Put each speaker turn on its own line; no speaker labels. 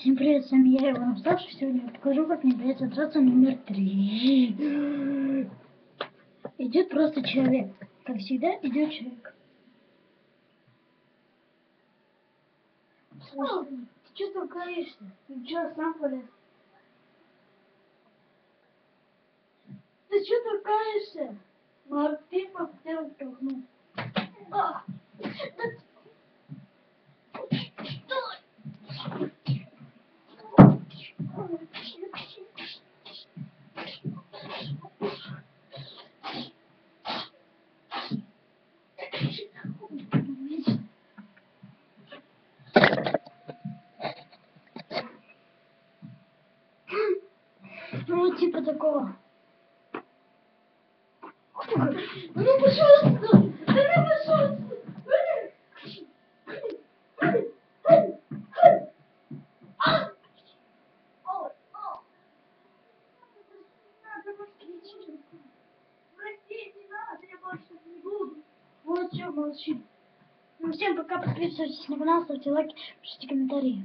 Всем привет, с вами я, Иван Старший. Сегодня я покажу, как мне придется драться номер три. Идет просто человек. Как всегда, идет человек. Слушай, ты что толкаешься? Ты что, сам полез? Ты что? Ну, а ты хотел толкнуть. А, да Ну, типа такого. Ну, пожалуйста! Да ну, пожалуйста! Ой, о! Надо восхитить. Прости, не надо, я больше не буду. Вот что, молчи. Ну, всем пока, подписывайтесь на канал, ставьте лайки, пишите комментарии.